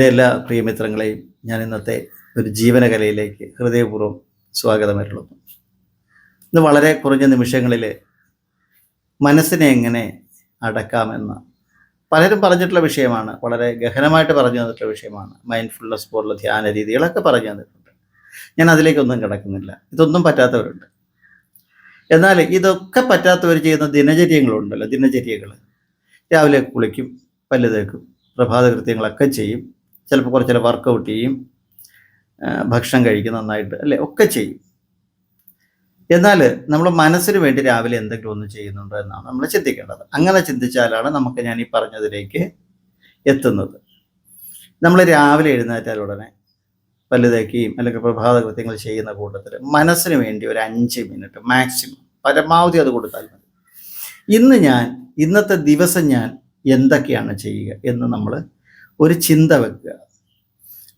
എല്ലാ പ്രിയമിത്രങ്ങളെയും ഞാൻ ഇന്നത്തെ ഒരു ജീവനകലയിലേക്ക് ഹൃദയപൂർവം സ്വാഗതമായിട്ടുള്ളത്. ഇന്ന് വളരെ കുറഞ്ഞ നിമിഷങ്ങളിൽ മനസ്സിനെ എങ്ങനെ അടക്കാമെന്ന് പലരും പറഞ്ഞിട്ടുള്ള വിഷയമാണ് വളരെ ഗഹനമായിട്ട് പറഞ്ഞു തന്നിട്ടുള്ള വിഷയമാണ് മൈൻഡ്ഫുൾനെസ് പോലുള്ള ധ്യാന രീതികളൊക്കെ പറഞ്ഞു തന്നിട്ടുണ്ട്. ഞാൻ അതിലേക്കൊന്നും കിടക്കുന്നില്ല. ഇതൊന്നും പറ്റാത്തവരുണ്ട്. എന്നാൽ ഇതൊക്കെ പറ്റാത്തവർ ചെയ്യുന്ന ദിനചര്യങ്ങളുണ്ടല്ലോ ദിനചര്യകൾ രാവിലെ കുളിക്കും പല്ല് തേക്കും പ്രഭാത കൃത്യങ്ങളൊക്കെ ചെയ്യും. ചിലപ്പോൾ കുറച്ച് വർക്കൗട്ട് ചെയ്യും ഭക്ഷണം കഴിക്കും നന്നായിട്ട് അല്ലേ? ഒക്കെ ചെയ്യും. എന്നാൽ നമ്മൾ മനസ്സിന് വേണ്ടി രാവിലെ എന്തെങ്കിലും ഒന്ന് ചെയ്യുന്നുണ്ടോ എന്നാണ് നമ്മൾ ചിന്തിക്കേണ്ടത്. അങ്ങനെ ചിന്തിച്ചാലാണ് നമുക്ക് ഞാൻ ഈ പറഞ്ഞതിലേക്ക് എത്തുന്നത്. നമ്മൾ രാവിലെ എഴുന്നേറ്റാൽ ഉടനെ പല്ല് തേക്കുകയും അല്ലെങ്കിൽ പ്രഭാത കൃത്യങ്ങൾ ചെയ്യുന്ന കൂട്ടത്തിൽ മനസ്സിന് വേണ്ടി ഒരു അഞ്ച് മിനിറ്റ് മാക്സിമം പരമാവധി അത് കൊടുത്താൽ മതി. ഇന്ന് ഞാൻ ഇന്നത്തെ ദിവസം ഞാൻ എന്തൊക്കെയാണ് ചെയ്യുക എന്ന് നമ്മൾ ഒരു ചിന്ത വെക്കുക.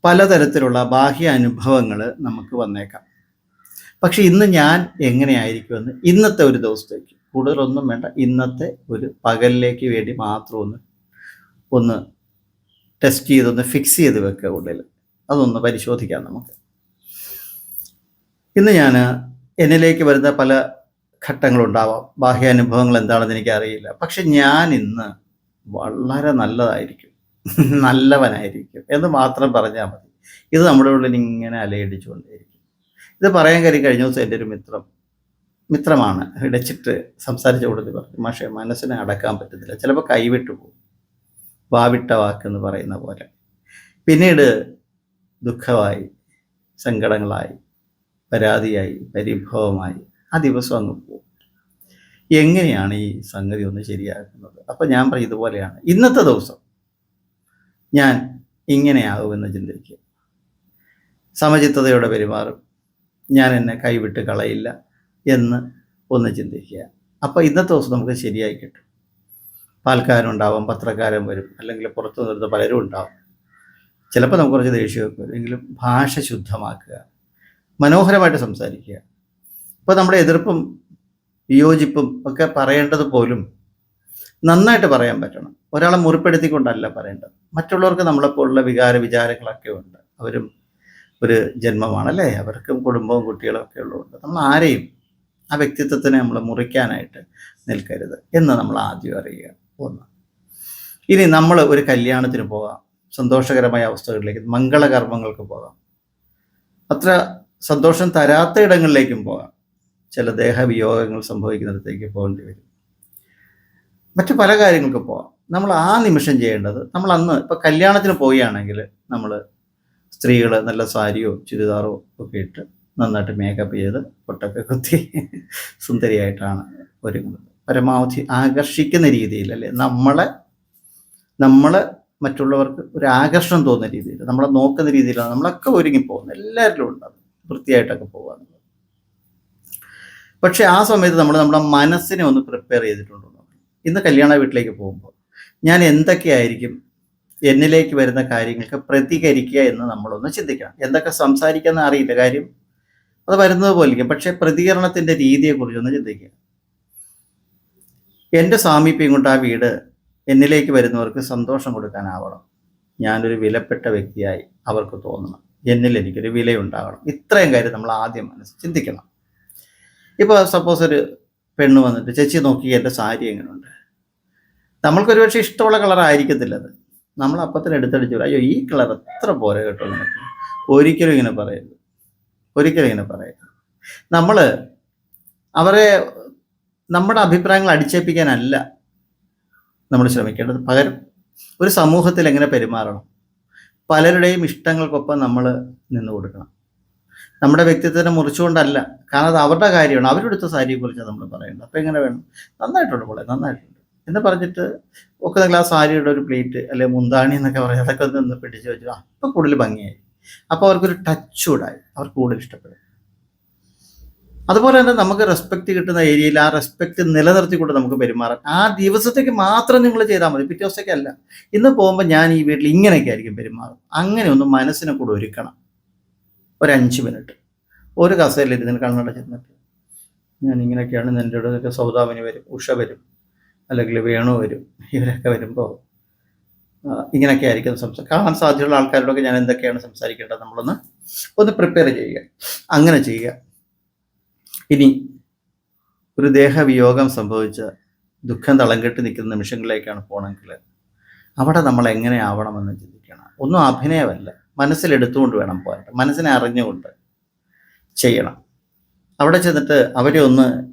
പലതരത്തിലുള്ള ബാഹ്യ അനുഭവങ്ങൾ നമുക്ക് വന്നേക്കാം. പക്ഷെ ഇന്ന് ഞാൻ എങ്ങനെയായിരിക്കുമെന്ന് ഇന്നത്തെ ഒരു ദിവസത്തേക്ക് കൂടുതലൊന്നും വേണ്ട. ഇന്നത്തെ ഒരു പകലിലേക്ക് വേണ്ടി മാത്രം ഒന്ന് ഒന്ന് ടെസ്റ്റ് ചെയ്തൊന്ന് ഫിക്സ് ചെയ്ത് വെക്കുക ഉള്ളിൽ അതൊന്ന് പരിശോധിക്കാം നമുക്ക്. ഇന്ന് ഞാൻ എന്നിലേക്ക് വരുന്ന പല ഘട്ടങ്ങളുണ്ടാവാം. ബാഹ്യാനുഭവങ്ങൾ എന്താണെന്ന് എനിക്കറിയില്ല. പക്ഷെ ഞാൻ ഇന്ന് വളരെ നല്ലതായിരിക്കും. നല്ലവനായിരിക്കും എന്ന് മാത്രം പറഞ്ഞാൽ മതി. ഇത് നമ്മുടെ ഉള്ളിൽ ഇങ്ങനെ അലയടിച്ചുകൊണ്ടേയിരിക്കും. ഇത് പറയാൻ കാര്യം കഴിഞ്ഞ ദിവസം എന്റെ ഒരു മിത്രം മിത്രമാണ് ഇടച്ചിട്ട് സംസാരിച്ച കൂടുതൽ പറഞ്ഞു പക്ഷേ മനസ്സിനെ അടക്കാൻ പറ്റുന്നില്ല ചിലപ്പോൾ കൈവിട്ടു പോകും. വാവിട്ട വാക്കെന്ന് പറയുന്ന പോലെ. പിന്നീട് ദുഃഖമായി സങ്കടങ്ങളായി പരാതിയായി പരിഭവമായി ആ ദിവസം അങ്ങ് പോകും എങ്ങനെയാണ് ഈ സംഗതി ഒന്ന് ശരിയാക്കുന്നത്? അപ്പോൾ ഞാൻ പറയും ഇതുപോലെയാണ്. ഇന്നത്തെ ദിവസം ഞാൻ ഇങ്ങനെയാകുമെന്ന് ചിന്തിക്കുക. സമചിത്തതയോടെ പെരുമാറും. ഞാൻ എന്നെ കൈവിട്ട് കളയില്ല എന്ന് ഒന്ന് ചിന്തിക്കുക. അപ്പോൾ ഇന്നത്തെ ദിവസം നമുക്ക് ശരിയായി കിട്ടും. പാൽക്കാരുണ്ടാവും പത്രക്കാരൻ വരും അല്ലെങ്കിൽ പുറത്തു നിന്നിരുന്ന പലരും ഉണ്ടാവും. ചിലപ്പോൾ നമുക്ക് കുറച്ച് ദേഷ്യമൊക്കെ വരും. എങ്കിലും ഭാഷ ശുദ്ധമാക്കുക. മനോഹരമായിട്ട് സംസാരിക്കുക. ഇപ്പോൾ നമ്മുടെ എതിർപ്പും വിയോജിപ്പും ഒക്കെ പറയേണ്ടത് പോലും നന്നായിട്ട് പറയാൻ പറ്റണം. ഒരാളെ മുറിപ്പെടുത്തിക്കൊണ്ടല്ല പറയേണ്ടത്. മറ്റുള്ളവർക്ക് നമ്മളെപ്പോലുള്ള വികാര വിചാരങ്ങളൊക്കെ ഉണ്ട്. അവരും ഒരു ജന്മമാണ് അല്ലേ? അവർക്കും കുടുംബവും കുട്ടികളും ഒക്കെ ഉള്ളതുകൊണ്ട് നമ്മൾ ആരെയും ആ വ്യക്തിത്വത്തിനെ നമ്മൾ മുറിക്കാനായിട്ട് നിൽക്കരുത് എന്ന് നമ്മൾ ആദ്യം അറിയുക. ഒന്ന്. ഇനി നമ്മൾ ഒരു കല്യാണത്തിന് പോകാം. സന്തോഷകരമായ അവസ്ഥകളിലേക്ക് മംഗളകർമ്മങ്ങൾക്ക് പോകാം. അത്ര സന്തോഷം തരാത്ത ഇടങ്ങളിലേക്കും പോകാം. ചില ദേഹവിയോഗങ്ങൾ സംഭവിക്കുന്നിടത്തേക്ക് പോകേണ്ടി വരും. മറ്റു പല കാര്യങ്ങൾക്ക് പോവാം. നമ്മൾ ആ നിമിഷം ചെയ്യേണ്ടത് നമ്മൾ അന്ന് ഇപ്പോൾ കല്യാണത്തിന് പോവുകയാണെങ്കിൽ നമ്മൾ സ്ത്രീകൾ നല്ല സാരിയോ ചുരിദാറോ ഒക്കെ ഇട്ട് നന്നായിട്ട് മേക്കപ്പ് ചെയ്ത് പൊട്ടൊക്കെ കുത്തി സുന്ദരിയായിട്ടാണ് ഒരുങ്ങുന്നത്. പരമാവധി ആകർഷിക്കുന്ന രീതിയിൽ അല്ലേ നമ്മളെ നമ്മൾ മറ്റുള്ളവർക്ക് ഒരു ആകർഷണം തോന്നുന്ന രീതിയിൽ നമ്മളെ നോക്കുന്ന രീതിയിലാണ് നമ്മളൊക്കെ ഒരുങ്ങി പോകുന്നത്. എല്ലാവരിലും ഉണ്ട് അത് വൃത്തിയായിട്ടൊക്കെ പോകാറുണ്ട് പക്ഷെ ആ സമയത്ത് നമ്മൾ നമ്മുടെ മനസ്സിനെ ഒന്ന് പ്രിപ്പയർ ചെയ്തിട്ടുണ്ടോ. ഇന്ന് കല്യാണ വീട്ടിലേക്ക് പോകുമ്പോൾ ഞാൻ എന്തൊക്കെയായിരിക്കും എന്നിലേക്ക് വരുന്ന കാര്യങ്ങൾക്ക് പ്രതികരിക്കുക എന്ന് നമ്മളൊന്ന് ചിന്തിക്കണം. എന്തൊക്കെ സംസാരിക്കുന്ന അറിയില്ല കാര്യം. അത് വരുന്നത് പോലിരിക്കും. പക്ഷേ പ്രതികരണത്തിന്റെ രീതിയെക്കുറിച്ചൊന്ന് ചിന്തിക്കുക. എന്റെ സാമീപ്യം കൊണ്ട് ആ വീട് എന്നിലേക്ക് വരുന്നവർക്ക് സന്തോഷം കൊടുക്കാനാവണം. ഞാനൊരു വിലപ്പെട്ട വ്യക്തിയായി അവർക്ക് തോന്നണം. എന്നിൽ എനിക്കൊരു വിലയുണ്ടാകണം. ഇത്രയും കാര്യം നമ്മൾ ആദ്യം മനസ്സ് ചിന്തിക്കണം. ഇപ്പോൾ സപ്പോസ് ഒരു പെണ്ണ് വന്നിട്ട് ചേച്ചി നോക്കി എന്റെ സാരി എങ്ങനെയുണ്ട് നമ്മൾക്കൊരു പക്ഷേ ഇഷ്ടമുള്ള കളർ ആയിരിക്കത്തില്ല അത് നമ്മൾ അപ്പത്തിന് എടുത്തടിച്ചു അയ്യോ ഈ കളർ എത്ര പോരെ കേട്ടോ നമുക്ക് ഒരിക്കലും ഇങ്ങനെ പറയരുത്. ഒരിക്കലും ഇങ്ങനെ പറയരുത്. നമ്മൾ അവരെ നമ്മുടെ അഭിപ്രായങ്ങൾ അടിച്ചേൽപ്പിക്കാനല്ല നമ്മൾ ശ്രമിക്കേണ്ടത്. പകരം ഒരു സമൂഹത്തിൽ എങ്ങനെ പെരുമാറണം? പലരുടെയും ഇഷ്ടങ്ങൾക്കൊപ്പം നമ്മൾ നിന്ന് കൊടുക്കണം. നമ്മുടെ വ്യക്തിത്വത്തെ മുറിച്ചുകൊണ്ടല്ല. കാരണം അത് അവരുടെ കാര്യമാണ്. അവരെടുത്ത സാരിയെക്കുറിച്ചാണ് നമ്മൾ പറയുന്നത് അപ്പം എങ്ങനെ വേണം? നന്നായിട്ടുണ്ട് മോളെ നന്നായിട്ടുണ്ട്. എന്ന് പറഞ്ഞിട്ട് ഒക്കെ നിങ്ങൾ ആ സാരിയുടെ ഒരു പ്ലേറ്റ് അല്ലെ മുന്താണി എന്നൊക്കെ പറയും അതൊക്കെ ഒന്ന് പിടിച്ച് വെച്ചു. അപ്പം കൂടുതൽ ഭംഗിയായി. അപ്പോൾ അവർക്കൊരു ടച്ച് കൂടായി. അവർക്ക് കൂടുതൽ ഇഷ്ടപ്പെടും. അതുപോലെ തന്നെ നമുക്ക് റെസ്പെക്ട് കിട്ടുന്ന ഏരിയയിൽ ആ റെസ്പെക്ട് നിലനിർത്തിക്കൊണ്ട് നമുക്ക് പെരുമാറാം ആ ദിവസത്തേക്ക് മാത്രം നിങ്ങൾ ചെയ്താൽ മതി. പിറ്റേ ദിവസത്തേക്കല്ല ഇന്ന് പോകുമ്പോൾ ഞാൻ ഈ വീട്ടിൽ ഇങ്ങനെയൊക്കെ ആയിരിക്കും പെരുമാറും. അങ്ങനെ ഒന്ന് മനസ്സിനെ കൂടെ ഒരുക്കണം. ഒരു അഞ്ച് മിനിറ്റ്. ഒരു കസേരയിൽ ഇരുന്ന് ഞാൻ ഇങ്ങനെയൊക്കെയാണ് എന്റെ അടുത്തൊക്കെ സൗദാമിനി വരും ഉഷ വരും അല്ലെങ്കിൽ വേണു വരും ഇവരൊക്കെ വരുമ്പോൾ ഇങ്ങനെയൊക്കെ ആയിരിക്കും സംസാരം കാണാൻ സാധ്യതയുള്ള ആൾക്കാരോടൊക്കെ ഞാൻ എന്തൊക്കെയാണ് സംസാരിക്കേണ്ടത് നമ്മളൊന്ന് ഒന്ന് പ്രിപ്പയർ ചെയ്യുക. അങ്ങനെ ചെയ്യുക. ഇനി ഒരു ദേഹവിയോഗം സംഭവിച്ച ദുഃഖം തളം കെട്ടി നിൽക്കുന്ന നിമിഷങ്ങളിലേക്കാണ് പോകണമെങ്കിൽ അവിടെ നമ്മൾ എങ്ങനെ ആവണമെന്ന് ചിന്തിക്കണം. ഒന്നും അഭിനയമല്ല. മനസ്സിലെടുത്തുകൊണ്ട് വേണം പോകാൻ മനസ്സിനെ അറിഞ്ഞുകൊണ്ട് ചെയ്യണം. അവിടെ ചെന്നിട്ട് അവരെ ഒന്ന്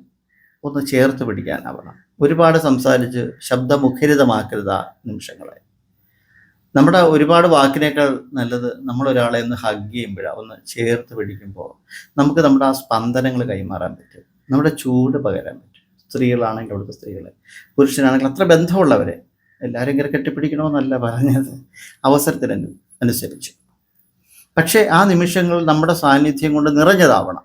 ഒന്ന് ചേർത്ത് പിടിക്കാനാവണം. ഒരുപാട് സംസാരിച്ച് ശബ്ദമുഖരിതമാക്കരുത് ആ നിമിഷങ്ങളെ. നമ്മുടെ ഒരുപാട് വാക്കിനേക്കാൾ നല്ലത് നമ്മളൊരാളെ ഒന്ന് ഹഗ് ചെയ്യുമ്പോഴാണ് ഒന്ന് ചേർത്ത് പിടിക്കുമ്പോൾ നമുക്ക് നമ്മുടെ ആ സ്പന്ദനങ്ങൾ കൈമാറാൻ പറ്റും. നമ്മുടെ ചൂട് പകരാൻ പറ്റും. സ്ത്രീകളാണെങ്കിൽ അവിടുത്തെ സ്ത്രീകളെ. പുരുഷനാണെങ്കിൽ അത്ര ബന്ധമുള്ളവരെ. എല്ലാവരും ഇങ്ങനെ കെട്ടിപ്പിടിക്കണമെന്നല്ല പറഞ്ഞത്. അവസരത്തിന് അനുസരിച്ച് പക്ഷേ ആ നിമിഷങ്ങൾ നമ്മുടെ സാന്നിധ്യം കൊണ്ട് നിറഞ്ഞതാവണം.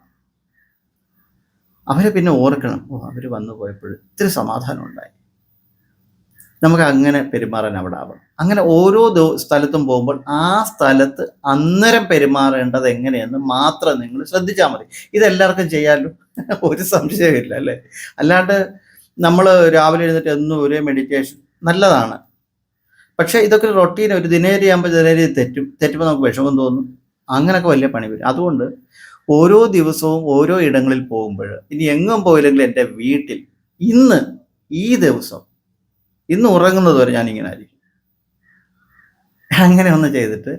അവരെ പിന്നെ ഓർക്കണം. ഓ അവർ വന്നു പോയപ്പോൾ ഇത്തിരി സമാധാനം ഉണ്ടായി. നമുക്ക് അങ്ങനെ പെരുമാറാൻ അവിടെ ആവണം. അങ്ങനെ ഓരോ സ്ഥലത്തും പോകുമ്പോൾ ആ സ്ഥലത്ത് അന്നേരം പെരുമാറേണ്ടത് എങ്ങനെയെന്ന് മാത്രം നിങ്ങൾ ശ്രദ്ധിച്ചാൽ മതി. ഇതെല്ലാവർക്കും ചെയ്യാമല്ലോ ഒരു സംശയമില്ല അല്ലേ? അല്ലാണ്ട് നമ്മൾ രാവിലെ എഴുന്നേറ്റ് എന്നും ഒരേ മെഡിറ്റേഷൻ നല്ലതാണ്. പക്ഷേ ഇതൊക്കെ ഒരു റൊട്ടീൻ ഒരു ദിനേരി ആകുമ്പോൾ ദിനേരി തെറ്റും തെറ്റുമ്പോൾ നമുക്ക് വിഷമം തോന്നും. അങ്ങനൊക്കെ വലിയ പണി വരും. അതുകൊണ്ട് ഓരോ ദിവസവും ഓരോ ഇടങ്ങളിൽ പോകുമ്പോൾ ഇനി എങ്ങും പോയില്ലെങ്കിൽ എന്റെ വീട്ടിൽ ഇന്ന് ഈ ദിവസം ഇന്ന് ഉറങ്ങുന്നത് വരെ ഞാൻ ഇങ്ങനെ ആയിരിക്കും. അങ്ങനെ ഒന്ന് ചെയ്തിട്ട്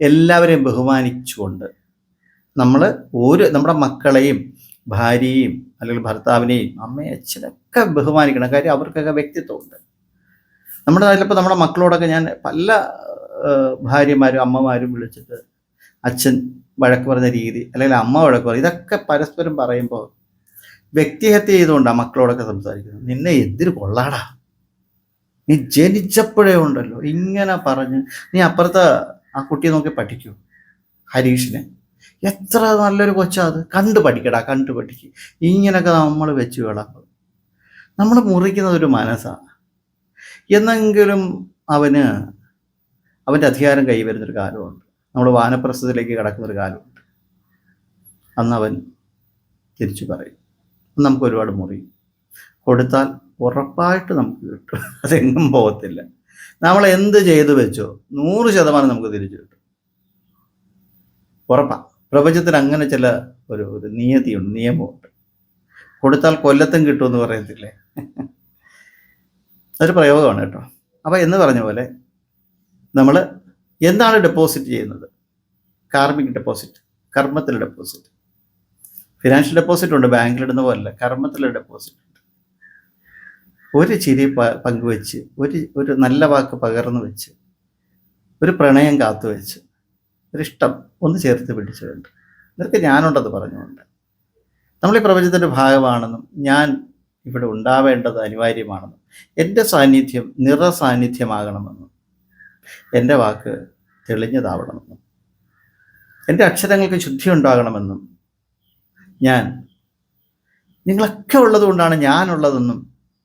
എല്ലാവരെയും ബഹുമാനിച്ചുകൊണ്ട് നമ്മൾ ഒരു നമ്മുടെ മക്കളെയും ഭാര്യയും അല്ലെങ്കിൽ ഭർത്താവിനെയും അമ്മയെ അച്ഛനൊക്കെ ബഹുമാനിക്കണം. കാര്യം അവർക്കൊക്കെ വ്യക്തിത്വമുണ്ട്. നമ്മുടെ നാട്ടിലിപ്പോൾ നമ്മുടെ മക്കളോടൊക്കെ ഞാൻ പല ഭാര്യമാരും അമ്മമാരും വിളിച്ചിട്ട് അച്ഛൻ വഴക്ക് പറഞ്ഞ രീതി അല്ലെങ്കിൽ അമ്മ വഴക്ക് പറയും ഇതൊക്കെ പരസ്പരം പറയുമ്പോൾ വ്യക്തിഹത്യ ചെയ്തുകൊണ്ടാണ് മക്കളോടൊക്കെ സംസാരിക്കുന്നത്. നിന്നെ എന്തിനു കൊള്ളാടാ? നീ ജനിച്ചപ്പോഴേ ഉണ്ടല്ലോ. ഇങ്ങനെ പറഞ്ഞ് നീ അപ്പുറത്തെ ആ കുട്ടിയെ നോക്കി പഠിക്കൂ ഹരീഷിനെ. എത്ര നല്ലൊരു കൊച്ചാ അത്. കണ്ടു പഠിക്കടാ കണ്ടു പഠിക്കുക ഇങ്ങനെയൊക്കെ നമ്മൾ വെച്ച് വിളമ്പും. നമ്മൾ മുറിക്കുന്നത് ഒരു മനസ്സാണ് എന്നെങ്കിലും അവന് അവന്റെ അധികാരം കൈവരുന്നൊരു കാലമുണ്ട്. നമ്മൾ വാനപ്രസ്ഥത്തിലേക്ക് കിടക്കുന്നൊരു കാലമുണ്ട്. അന്ന് അവൻ തിരിച്ചു പറയും. നമുക്ക് ഒരുപാട് മുറി കൊടുത്താൽ ഉറപ്പായിട്ട് നമുക്ക് കിട്ടും. അതെങ്ങും പോകത്തില്ല. നമ്മൾ എന്ത് ചെയ്തു വെച്ചോ നൂറ് ശതമാനം നമുക്ക് തിരിച്ചു കിട്ടും. ഉറപ്പാ. പ്രപഞ്ചത്തിന് അങ്ങനെ ചില ഒരു ഒരു നിയതിയുണ്ട് നിയമമുണ്ട്. കൊടുത്താൽ കൊല്ലത്തും കിട്ടുമെന്ന് പറയത്തില്ലേ? അതൊരു പ്രയോഗമാണ് കേട്ടോ. അപ്പോൾ എന്ന് പറഞ്ഞ പോലെ നമ്മൾ എന്താണ് ഡെപ്പോസിറ്റ് ചെയ്യുന്നത്? കാർമിക് ഡെപ്പോസിറ്റ് കർമ്മത്തിലെ ഡെപ്പോസിറ്റ് ഫിനാൻഷ്യൽ ഡെപ്പോസിറ്റ് ഉണ്ട് ബാങ്കിലിടുന്ന പോലല്ല കർമ്മത്തിലെ ഡെപ്പോസിറ്റ് ഉണ്ട്. ഒരു ചിരി പങ്കുവെച്ച് ഒരു ഒരു നല്ല വാക്ക് പകർന്നു വെച്ച് ഒരു പ്രണയം കാത്തു വെച്ച് ഒരു ഇഷ്ടം ഒന്ന് ചേർത്ത് പിടിച്ചുകൊണ്ട് ഇതൊക്കെ ഞാനുണ്ടെന്ന് പറഞ്ഞുകൊണ്ട്. നമ്മൾ ഈ പ്രപഞ്ചത്തിന്റെ ഭാഗമാണെന്നും ഞാൻ ഇവിടെ ഉണ്ടാവേണ്ടത് അനിവാര്യമാണെന്ന് എന്റെ സാന്നിധ്യം നിറ സാന്നിധ്യമാകണമെന്നും എന്റെ വാക്ക് തെളിഞ്ഞതാവണമെന്നും എന്റെ അക്ഷരങ്ങൾക്ക് ശുദ്ധി ഉണ്ടാകണമെന്നും ഞാൻ നിങ്ങളൊക്കെ ഉള്ളതുകൊണ്ടാണ് ഞാനുള്ളതെന്നും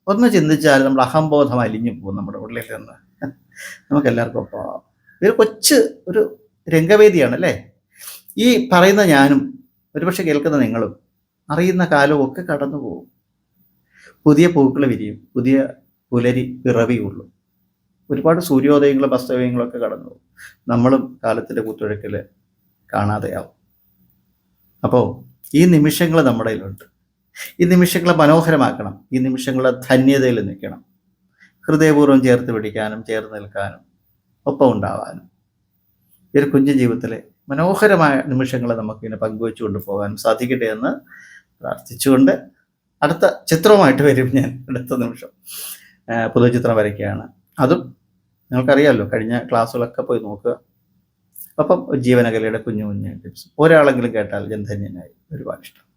ഒന്ന് ചിന്തിച്ചാൽ നമ്മൾ അഹംബോധം അലിഞ്ഞു പോകും നമ്മുടെ ഉള്ളിൽ നിന്ന്. നമുക്കെല്ലാവർക്കും ഒപ്പം ഇതൊരു കൊച്ച് ഒരു രംഗവേദിയാണ് അല്ലേ ഈ പറയുന്ന ഞാനും ഒരുപക്ഷെ കേൾക്കുന്ന നിങ്ങളും അറിയുന്ന കാലവും ഒക്കെ കടന്നു പോകും പുതിയ വിരിയും പുതിയ പുലരി പിറവിയുള്ളൂ ഒരുപാട് സൂര്യോദയങ്ങളും അസ്തമയങ്ങളും ഒക്കെ കടന്നു പോകും. നമ്മളും കാലത്തിന്റെ കുത്തൊഴുക്കിൽ കാണാതെയാവും. അപ്പോൾ ഈ നിമിഷങ്ങൾ നമ്മുടെ കയ്യിലുണ്ട്. ഈ നിമിഷങ്ങളെ മനോഹരമാക്കണം. ഈ നിമിഷങ്ങളെ ധന്യതയിൽ നിൽക്കണം. ഹൃദയപൂർവം ചേർത്ത് പിടിക്കാനും ചേർന്ന് നിൽക്കാനും ഒപ്പം ഉണ്ടാവാനും. ഈ ഒരു കുഞ്ഞു ജീവിതത്തിലെ മനോഹരമായ നിമിഷങ്ങളെ നമുക്കിങ്ങനെ പങ്കുവെച്ചുകൊണ്ട് പോകാനും സാധിക്കട്ടെ എന്ന് പ്രാർത്ഥിച്ചുകൊണ്ട് അടുത്ത ചിത്രവുമായിട്ട് വരും ഞാൻ അടുത്ത നിമിഷം. പുതു പുതുചിത്രം വരയ്ക്കുകയാണ്. അതും നിങ്ങൾക്കറിയാമല്ലോ കഴിഞ്ഞ ക്ലാസ്സുകളൊക്കെ പോയി നോക്കുക. അപ്പം ജീവനകലയുടെ കുഞ്ഞു കുഞ്ഞു ടിപ്സ് ഒരാളെങ്കിലും കേട്ടാൽ ജന്ധന്യനായി ഒരുപാട് ഇഷ്ടം.